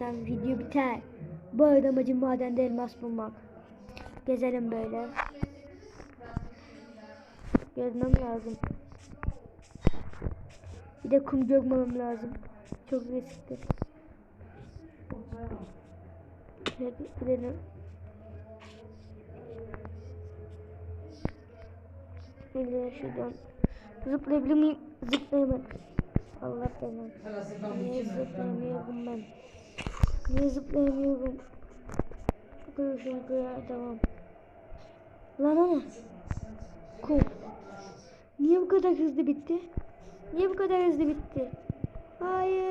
vurursam video biter. Bu arada amacım madende elmas bulmak. Gezelim böyle. Gezmem lazım. Bir de kum görmem lazım. Çok riskli. Hadi gidelim. Şuradan zıplayabilir miyim? Zıplayamadım. Allah belanı. Niye zıplayamıyorum ben? Niye zıplayamıyorum? Çok hoşuma ya tamam. Lan ne? Kum. Niye bu kadar hızlı bitti? Niye bu kadar hızlı bitti? Hayır.